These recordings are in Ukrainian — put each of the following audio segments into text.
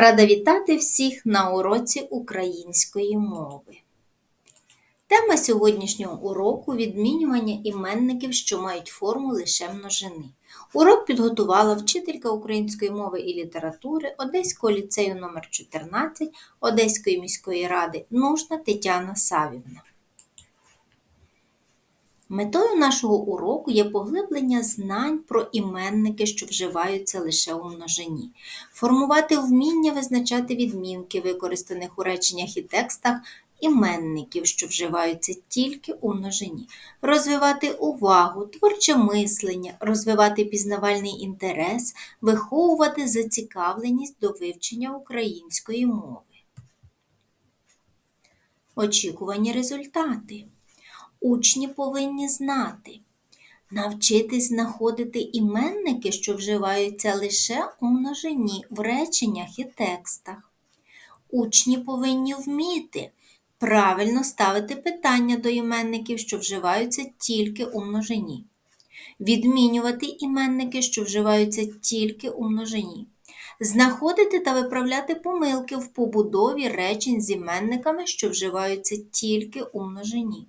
Рада вітати всіх на уроці української мови. Тема сьогоднішнього уроку відмінювання іменників, що мають форму лише множини. Урок підготувала вчителька української мови і літератури Одеського ліцею номер 14 Одеської міської ради Нужна Тетяна Савівна. Метою нашого уроку є поглиблення знань про іменники, що вживаються лише у множині, формувати вміння визначати відмінки, використаних у реченнях і текстах іменників, що вживаються тільки у множині, розвивати увагу, творче мислення, розвивати пізнавальний інтерес, виховувати зацікавленість до вивчення української мови. Очікувані результати. Учні повинні знати, навчитись знаходити іменники, що вживаються лише у множині в реченнях і текстах. Учні повинні вміти правильно ставити питання до іменників, що вживаються тільки у множині, відмінювати іменники, що вживаються тільки у множині. Знаходити та виправляти помилки в побудові речень з іменниками, що вживаються тільки у множині.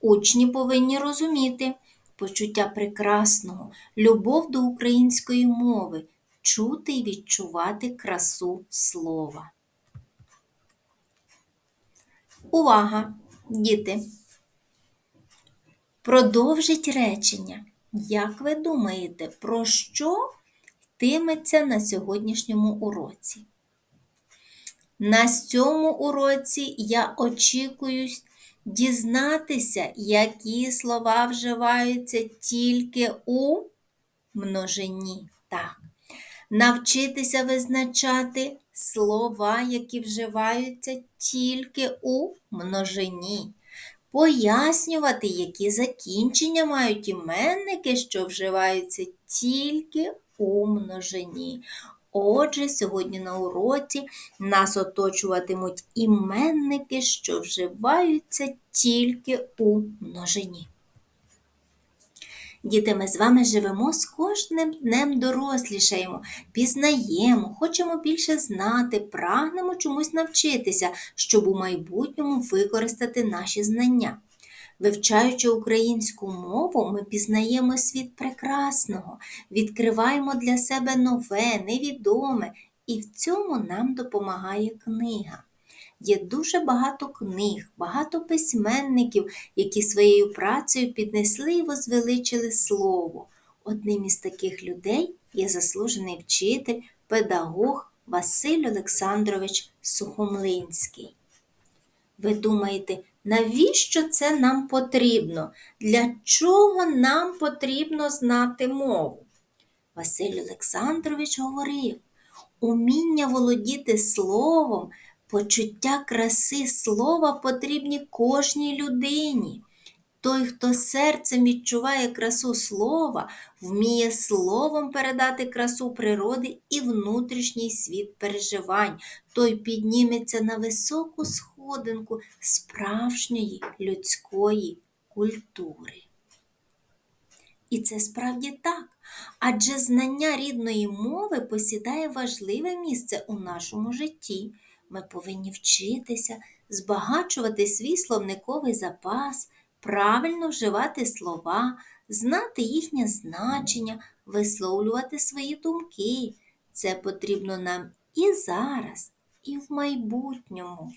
Учні повинні розуміти почуття прекрасного, любов до української мови, чути і відчувати красу слова. Увага, діти! Продовжіть речення. Як ви думаєте, про що йтиметься на сьогоднішньому уроці? На цьому уроці я очікую дізнатися, які слова вживаються тільки у множині. Так. Навчитися визначати слова, які вживаються тільки у множині. Пояснювати, які закінчення мають іменники, що вживаються тільки у множині. Отже, сьогодні на уроці нас оточуватимуть іменники, що вживаються тільки у множині. Діти, ми з вами живемо з кожним днем дорослішаємо, пізнаємо, хочемо більше знати, прагнемо чомусь навчитися, щоб у майбутньому використати наші знання. Вивчаючи українську мову, ми пізнаємо світ прекрасного, відкриваємо для себе нове, невідоме, і в цьому нам допомагає книга. Є дуже багато книг, багато письменників, які своєю працею піднесли і возвеличили слово. Одним із таких людей є заслужений вчитель, педагог Василь Олександрович Сухомлинський. Ви думаєте, навіщо це нам потрібно? Для чого нам потрібно знати мову? Василь Олександрович говорив, уміння володіти словом, почуття краси слова потрібні кожній людині. Той, хто серцем відчуває красу слова, вміє словом передати красу природи і внутрішній світ переживань, той підніметься на високу сходинку справжньої людської культури. І це справді так, адже знання рідної мови посідає важливе місце у нашому житті. Ми повинні вчитися, збагачувати свій словниковий запас правильно вживати слова, знати їхнє значення, висловлювати свої думки. Це потрібно нам і зараз, і в майбутньому.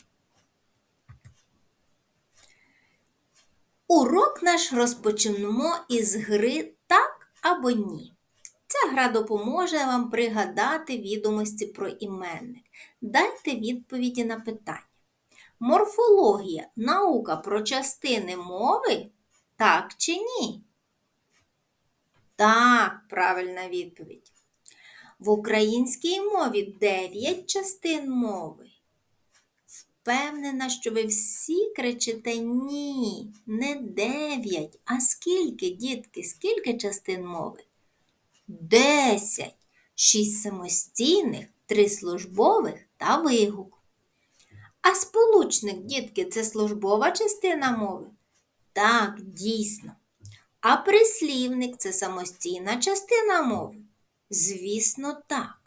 Урок наш розпочнемо із гри так або ні. Ця гра допоможе вам пригадати відомості про іменник. Дайте відповіді на питання. Морфологія наука про частини мови? Так чи ні? Так, правильна відповідь. В українській мові 9 частин мови. Впевнена, що ви всі кричите ні, не 9. А скільки, дітки, скільки частин мови? 10. 6 самостійних, 3 службових та вигук. А сполучник, дітки, це службова частина мови? Так, дійсно. А прислівник це самостійна частина мови? Звісно, так.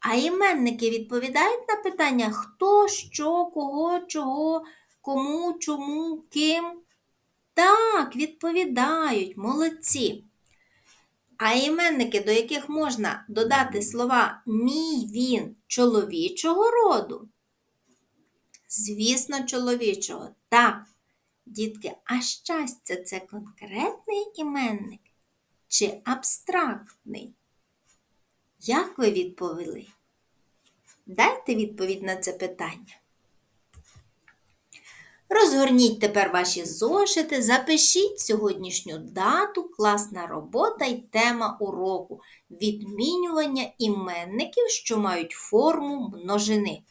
А іменники відповідають на питання хто, що, кого, чого, кому, чому, ким? Так, відповідають, молодці. А іменники, до яких можна додати слова мій він чоловічого роду? Звісно, чоловічого. Так, дітки, а щастя це конкретний іменник чи абстрактний? Як ви відповіли? Дайте відповідь на це питання. Розгорніть тепер ваші зошити, запишіть сьогоднішню дату, класна робота і тема уроку відмінювання іменників, що мають форму множини.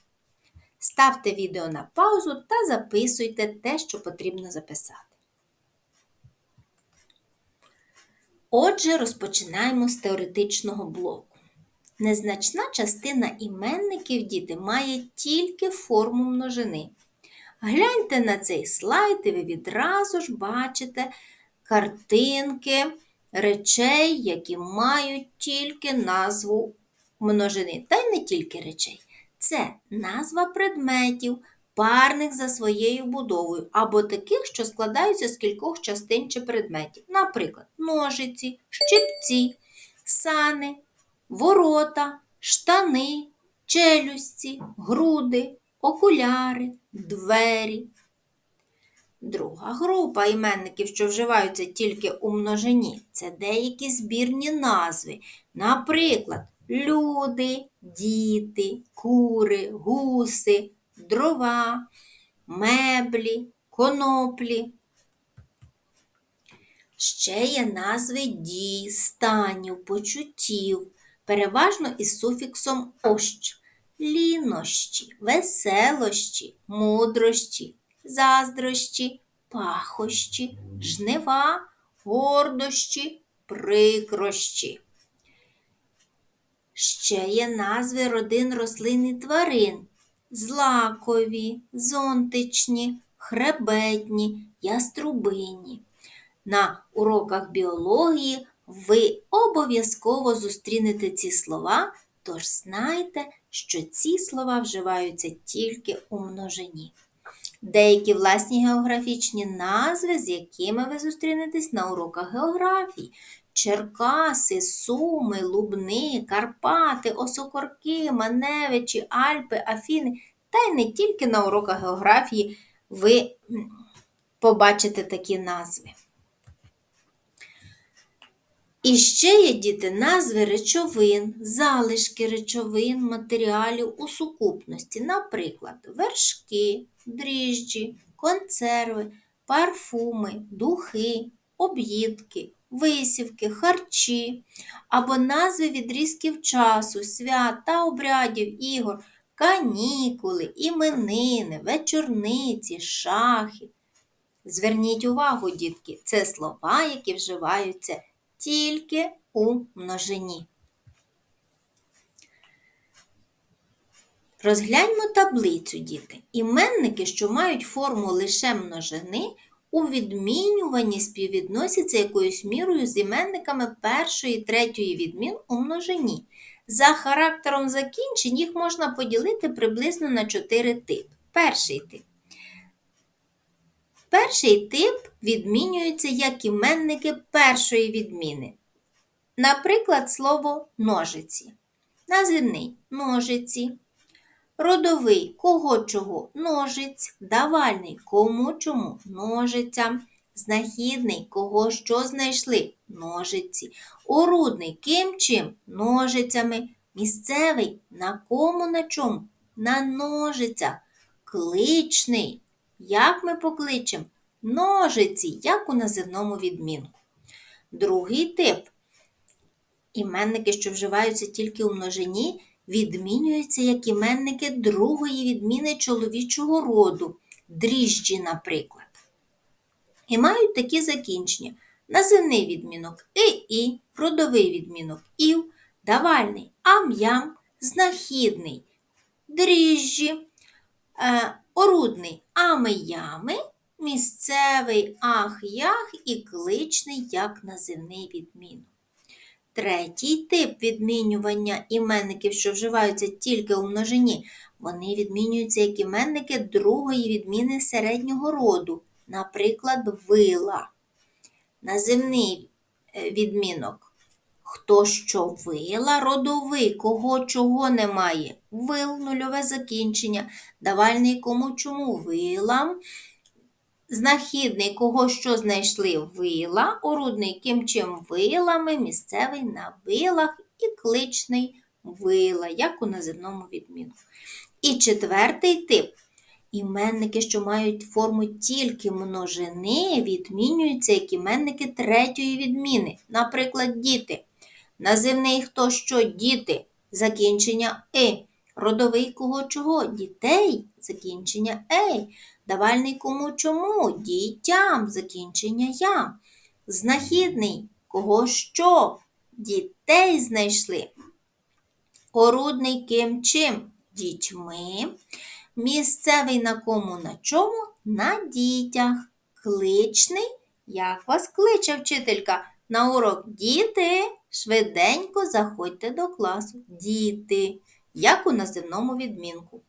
Ставте відео на паузу та записуйте те, що потрібно записати. Отже, розпочинаємо з теоретичного блоку. Незначна частина іменників діти має тільки форму множини. Гляньте на цей слайд, і ви відразу ж бачите картинки речей, які мають тільки назву множини. Та й не тільки речей. Це назва предметів, парних за своєю будовою, або таких, що складаються з кількох частин чи предметів. Наприклад, ножиці, щипці, сани, ворота, штани, челюсті, груди, окуляри, двері. Друга група іменників, що вживаються тільки у множині, це деякі збірні назви. Наприклад, люди, діти, кури, гуси, дрова, меблі, коноплі. Ще є назви дій, станів, почуттів, переважно із суфіксом ощ лінощі, веселощі, мудрощі, заздрощі, пахощі, жнива, гордощі, прикрощі. Ще є назви родин рослин і тварин злакові, зонтичні, хребетні, яструбині. На уроках біології ви обов'язково зустрінете ці слова, тож знайте, що ці слова вживаються тільки у множині. Деякі власні географічні назви, з якими ви зустрінетесь на уроках географії. Черкаси, Суми, Лубни, Карпати, Осокорки, Маневичі, Альпи, Афіни, та й не тільки на уроках географії ви побачите такі назви. І ще є діти назви речовин, залишки речовин, матеріалів у сукупності, наприклад, вершки, дріжджі, консерви, парфуми, духи, об'їдки, висівки, харчі, або назви відрізків часу, свят та обрядів ігор, канікули, іменини, вечорниці, шахи. Зверніть увагу, дітки, це слова, які вживаються тільки у множині. Розгляньмо таблицю, діти. Іменники, що мають форму лише множини, у відмінюванні співвідносяться якоюсь мірою з іменниками першої і третьої відмін у множині. За характером закінчень їх можна поділити приблизно на чотири типи. Перший тип. Перший тип відмінюється як іменники першої відміни. Наприклад, слово ножиці. Називний ножиці. Родовий кого чого? Ножиць, давальний кому чому? Ножицям, знахідний кого що знайшли? Ножиці, орудний ким чим? Ножицями, місцевий на кому на чому на ножицях, кличний. Як ми покличемо? Ножиці, як у називному відмінку. Другий тип. Іменники, що вживаються тільки у множині, відмінюються як іменники другої відміни чоловічого роду, дріжджі, наприклад. І мають такі закінчення: називний відмінок і, родовий відмінок ів, давальний ам'ям, знахідний дріжджі, е, орудний ами-ями, місцевий ах-ях і кличний як називний відмінок. Третій тип відмінювання іменників, що вживаються тільки у множині, вони відмінюються як іменники другої відміни середнього роду, наприклад, вила. Називний е, відмінок. Хто що вила, родовий, кого чого немає. Вил, нульове закінчення, давальний кому чому вилам, знахідний, кого що знайшли вила, орудний ким чим вилами, місцевий на вилах і кличний вила, як у називному відмінку. І четвертий тип. Іменники, що мають форму тільки множини, відмінюються як іменники третьої відміни. Наприклад, діти. Називний хто що діти, закінчення и. Родовий кого чого дітей, закінчення ей. Давальний кому чому дітям, закінчення я. Знахідний кого що дітей знайшли. Орудний ким чим дітьми. Місцевий на кому на чому? На дітях. Кличний. Як вас кличе вчителька? На урок діти. Швиденько заходьте до класу. Діти. Як у називному відмінку.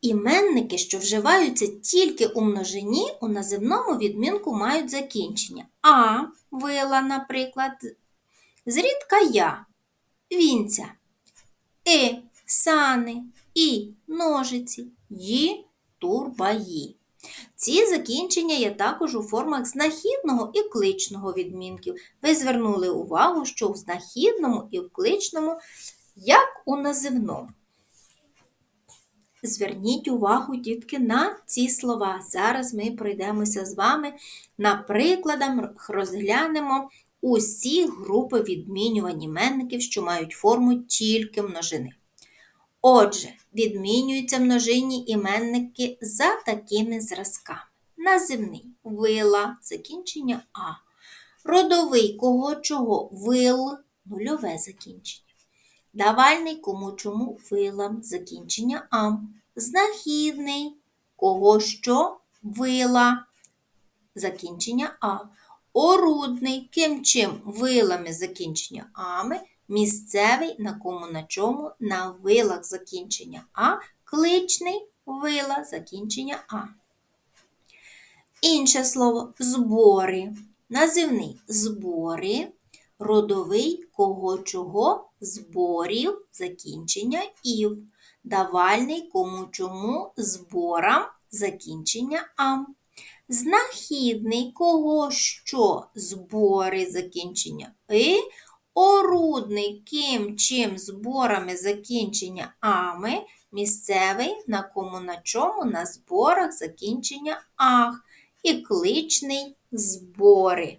Іменники, що вживаються тільки у множині, у називному відмінку мають закінчення. А, вила, наприклад, зрідка я, вінця, и, сани, і, ножиці, ї, турбаї. Ці закінчення є також у формах знахідного і кличного відмінків. Ви звернули увагу, що у знахідному і в кличному, як у називному. Зверніть увагу, дітки, на ці слова. Зараз ми пройдемося з вами на прикладах, розглянемо усі групи відмінювань іменників, що мають форму тільки множини. Отже, відмінюються множинні іменники за такими зразками. Називний вила, закінчення А. Родовий кого чого вил, нульове закінчення. Давальний кому чому вилам, закінчення ам. Знахідний кого що вила, закінчення А. Орудний ким чим вилами закінчення ами. Місцевий на кому на чому на вилах закінчення А. Кличний вила закінчення А. Інше слово збори. Називний збори. Родовий кого чого зборів закінчення ів. Давальний кому чому зборам закінчення ам. Знахідний кого що збори закінчення и. Орудний ким чим зборами закінчення ами. Місцевий на кому на чому на зборах закінчення ах. І кличний збори.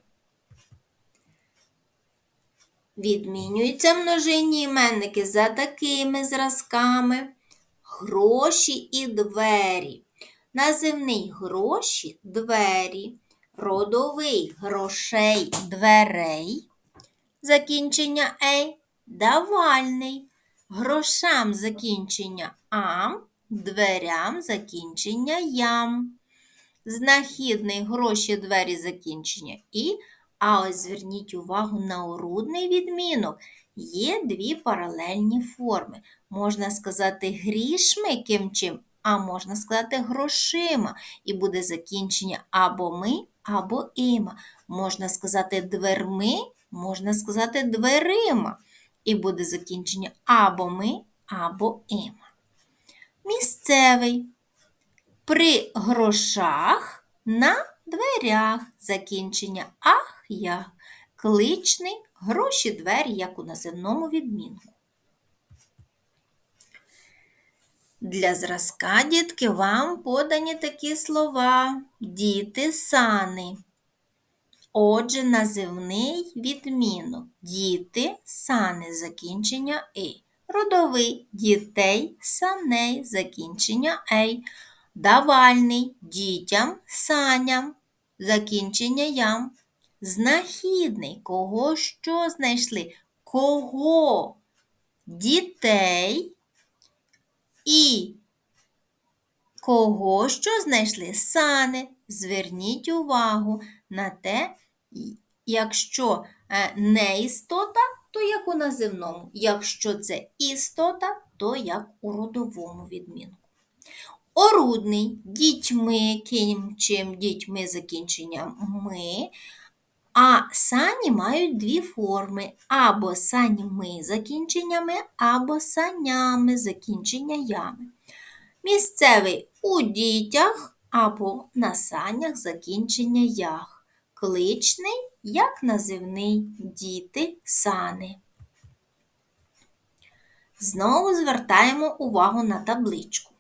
Відмінюються множинні іменники за такими зразками. Гроші і двері. Називний гроші двері. Родовий грошей дверей. Закінчення ей. Давальний. Грошам закінчення ам, дверям закінчення ям. Знахідний гроші двері закінчення і. А ось зверніть увагу на орудний відмінок. Є дві паралельні форми. Можна сказати грішми ким чим, а можна сказати грошима. І буде закінчення або ми, або іма. Можна сказати дверми, можна сказати дверима. І буде закінчення або ми, або іма. Місцевий. При грошах на дверях закінчення ах я. Кличний гроші двері, як у називному відмінку. Для зразка, дітки, вам подані такі слова діти сани. Отже, називний відмінок діти сани закінчення и. Родовий дітей саней закінчення ей. Давальний дітям саням закінчення ям. Знахідний кого що знайшли? Кого? Дітей і кого що знайшли? Сани. Зверніть увагу на те, якщо е, не істота, то як у називному. Якщо це істота, то як у родовому відмінку. Орудний дітьми, ким чим дітьми закінченням ми. А сані мають дві форми: або саньми закінченнями, або санями закінчення ями. Місцевий у дітях або на санях закінчення ях. Кличний як називний діти сани. Знову звертаємо увагу на табличку.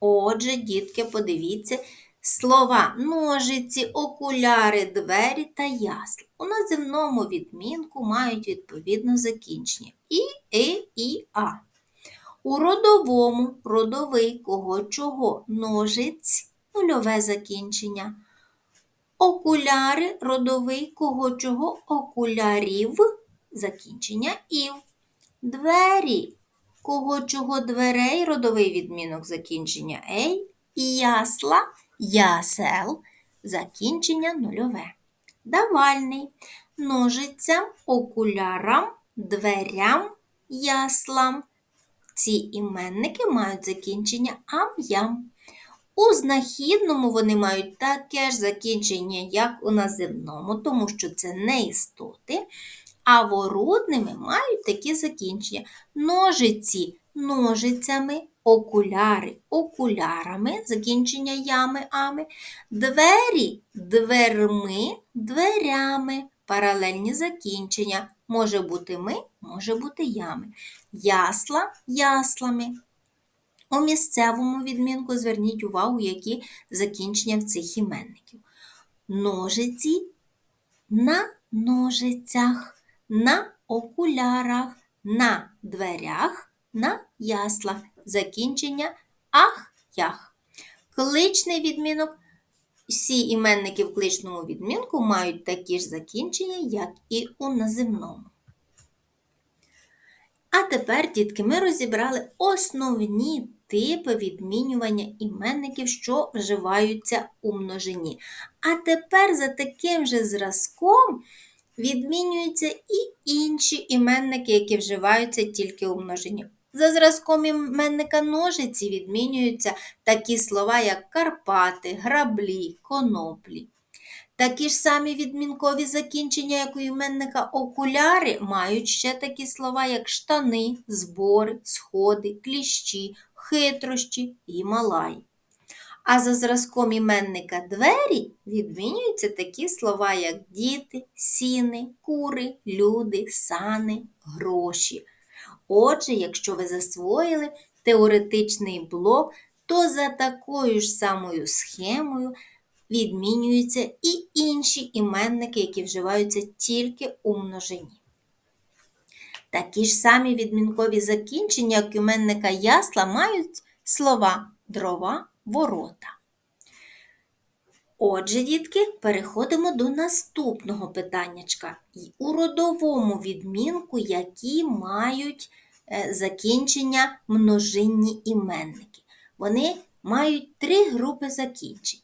Отже, дітки, подивіться слова ножиці, окуляри, двері та ясла. У називному відмінку мають відповідно закінчення і, и, і, а. У родовому родовий кого чого ножиць нульове закінчення. Окуляри родовий кого чого окулярів закінчення ів. Двері кого чого дверей родовий відмінок закінчення ей. І ясла ясел закінчення нульове. Давальний ножицям, окулярам, дверям, яслам. Ці іменники мають закінчення ам-ям. У знахідному вони мають таке ж закінчення, як у називному, тому що це не істоти, а ворудними мають такі закінчення. Ножиці ножицями, окуляри окулярами, закінчення ями ами, двері дверми, дверями, паралельні закінчення. Може бути ми, може бути ями. Ясла яслами. У місцевому відмінку зверніть увагу, які закінчення в цих іменників. Ножиці на ножицях, на окулярах, на дверях, на яслах. Закінчення ах-ях. Кличний відмінок. Всі іменники в кличному відмінку мають такі ж закінчення, як і у називному. А тепер, дітки, ми розібрали основні типи відмінювання іменників, що вживаються у множині. А тепер за таким же зразком відмінюються і інші іменники, які вживаються тільки у множині. За зразком іменника ножиці відмінюються такі слова, як Карпати, граблі, коноплі. Такі ж самі відмінкові закінчення, як у іменника окуляри, мають ще такі слова, як штани, збори, сходи, кліщі, хитрощі, гімалаї. А за зразком іменника двері відмінюються такі слова, як діти, сіни, кури, люди, сани, гроші. Отже, якщо ви засвоїли теоретичний блок, то за такою ж самою схемою відмінюються і інші іменники, які вживаються тільки у множині. Такі ж самі відмінкові закінчення, як іменника ясла, мають слова дрова, ворота. Отже, дітки, переходимо до наступного питаннячка. У родовому відмінку, які мають е, закінчення множинні іменники. Вони мають три групи закінчення.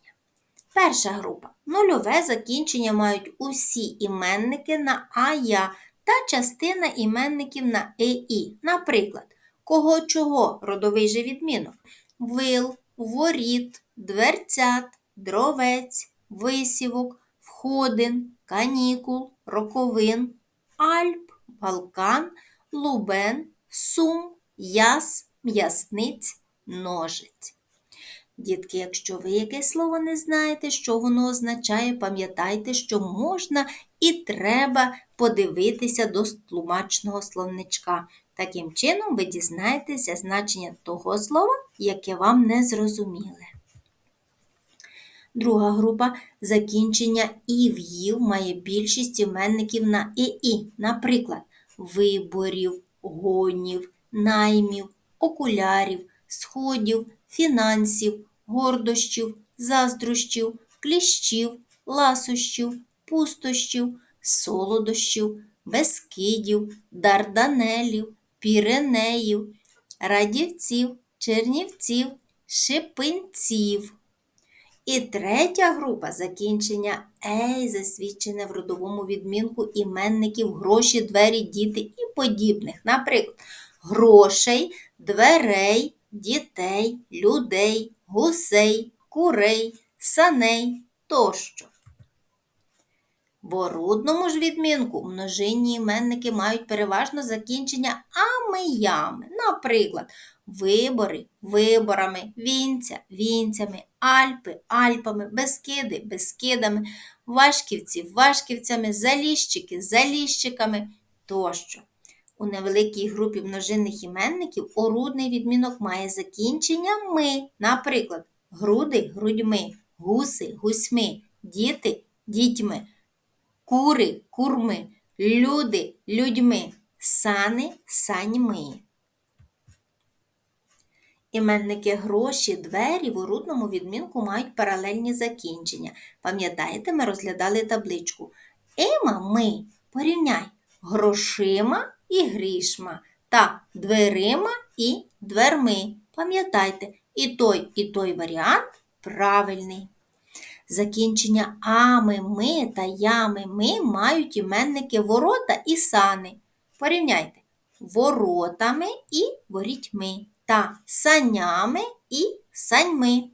Перша група нульове закінчення мають усі іменники на ая та частина іменників на ЕІ. Наприклад, кого чого родовий же відмінок. Вил, воріт, дверцят, дровець, висівок, входин, канікул, роковин, Альп, Балкан, Лубен, Сум, Яс, М'ясниць, Ножиць. Дітки, якщо ви якесь слово не знаєте, що воно означає, пам'ятайте, що можна і треба подивитися до тлумачного словничка. Таким чином, ви дізнаєтеся значення того слова, яке вам не зрозуміле. Друга група закінчення ів їв має більшість іменників на ІІ, наприклад, виборів, гонів, наймів, окулярів, сходів, фінансів, гордощів, заздрощів, кліщів, ласощів, пустощів, солодощів, безкидів, дарданелів, І третя група закінчення ей, засвідчене в родовому відмінку іменників гроші, двері, діти і подібних. Наприклад, грошей, дверей, дітей, людей, гусей, курей, саней тощо. В орудному ж відмінку множинні іменники мають переважно закінчення ами-ями. Наприклад, вибори виборами, вінця вінцями, Альпи Альпами, Бескиди Бескидами, Вашківці Вашківцями, Заліщики Заліщиками тощо. У невеликій групі множинних іменників орудний відмінок має закінчення ми. Наприклад, груди грудьми, гуси гусьми, діти дітьми кури курми, люди людьми, сани саньми. Іменники гроші, двері в орудному відмінку мають паралельні закінчення. Пам'ятаєте, ми розглядали табличку. Іма ми порівняй грошима і грішма та дверима і дверми. Пам'ятайте, і той, і той варіант правильний. Закінчення ами, ми та ями ми мають іменники ворота і сани. Порівняйте воротами і ворітьми та санями і саньми.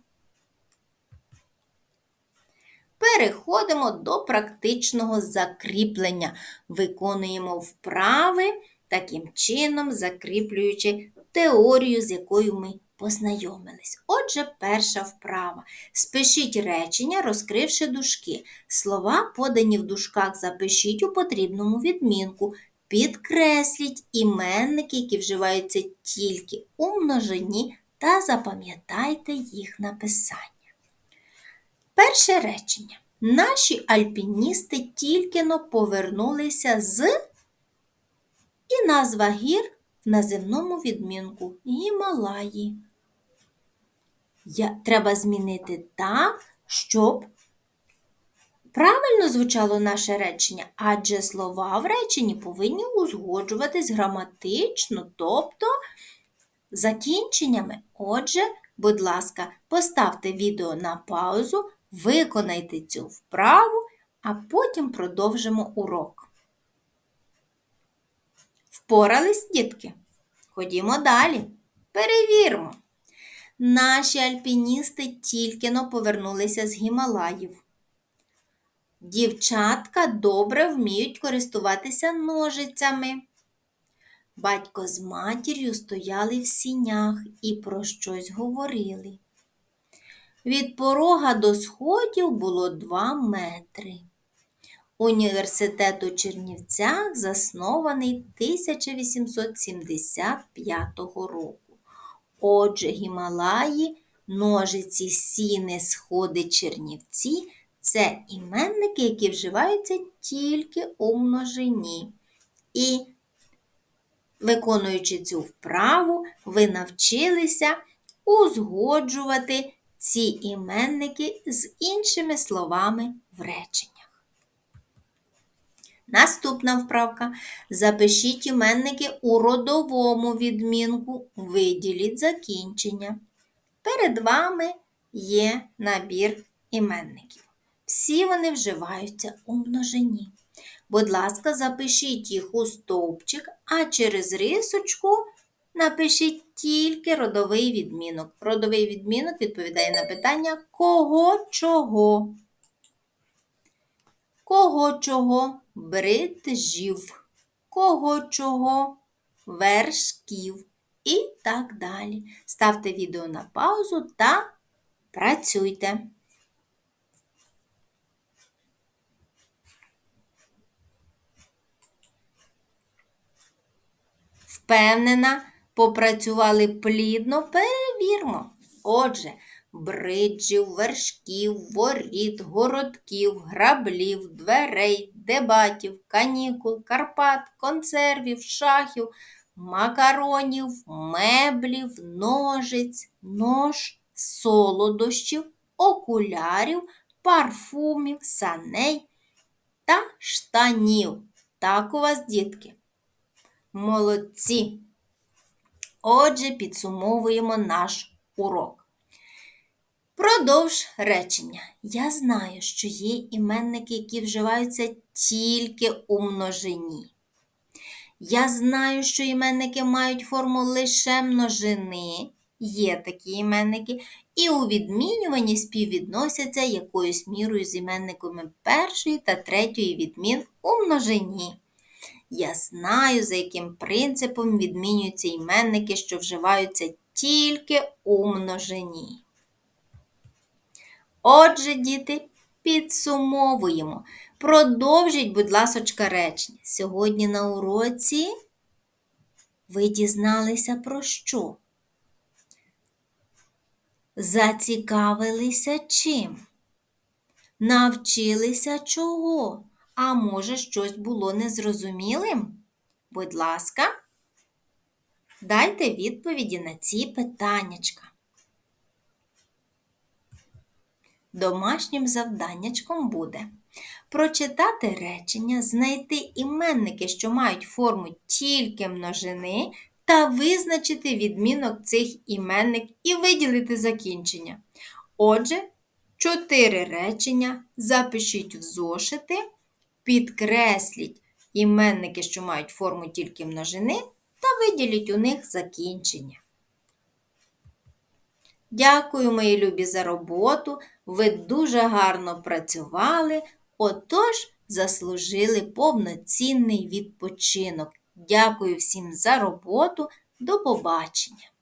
Переходимо до практичного закріплення. Виконуємо вправи, таким чином закріплюючи теорію, з якою ми познайомились. Отже, перша вправа. Спишіть речення, розкривши дужки. Слова, подані в дужках, запишіть у потрібному відмінку. Підкресліть іменники, які вживаються тільки у множині, та запам'ятайте їх написання. Перше речення. Наші альпіністи тільки но повернулися з і назва гір в наземному відмінку Гімалаї. Я, Треба змінити так, щоб правильно звучало наше речення, адже слова в реченні повинні узгоджуватись граматично, тобто закінченнями. Отже, будь ласка, поставте відео на паузу, виконайте цю вправу, а потім продовжимо урок. Впорались, дітки? Ходімо далі. Перевіримо. Наші альпіністи тільки но повернулися з Гімалаїв. Дівчатка добре вміють користуватися ножицями. Батько з матір'ю стояли в сінях і про щось говорили. Від порога до сходів було два метри. Університет у Чернівцях заснований 1875 року. Отже, Гімалаї, ножиці, сіни, сходи, чернівці це іменники, які вживаються тільки у множині. І, виконуючи цю вправу, ви навчилися узгоджувати ці іменники з іншими словами в реченнях. Наступна вправка. Запишіть іменники у родовому відмінку, виділіть закінчення. Перед вами є набір іменників. Всі вони вживаються у множині. Будь ласка, запишіть їх у стовпчик, а через рисочку напишіть тільки родовий відмінок. Родовий відмінок відповідає на питання кого чого. Кого чого бритжів, кого чого вершків і так далі. Ставте відео на паузу та працюйте. Впевнена, попрацювали плідно, перевірмо. Отже, бриджів, вершків, воріт, городків, граблів, дверей, дебатів, канікул, Карпат, консервів, шахів, макаронів, меблів, ножиць, нож, солодощів, окулярів, парфумів, саней та штанів. Так у вас, дітки. Молодці. Отже, підсумовуємо наш урок. Продовж речення. Я знаю, що є іменники, які вживаються тільки у множині. Я знаю, що іменники мають форму лише множини. Є такі іменники, і у відмінюванні співвідносяться якоюсь мірою з іменниками першої та третьої відмін у множині. Я знаю, за яким принципом відмінюються іменники, що вживаються тільки у множині. Отже, діти, підсумовуємо. Продовжіть, будь ласочка, речення. Сьогодні на уроці ви дізналися про що? Зацікавилися чим? Навчилися чого? А може, щось було незрозумілим? Будь ласка, дайте відповіді на ці питаннячка. Домашнім завданнячком буде прочитати речення, знайти іменники, що мають форму тільки множини, та визначити відмінок цих іменник і виділити закінчення. Отже, чотири речення запишіть в зошити, підкресліть іменники, що мають форму тільки множини, та виділіть у них закінчення. Дякую, мої любі, за роботу. Ви дуже гарно працювали, отож заслужили повноцінний відпочинок. Дякую всім за роботу. До побачення!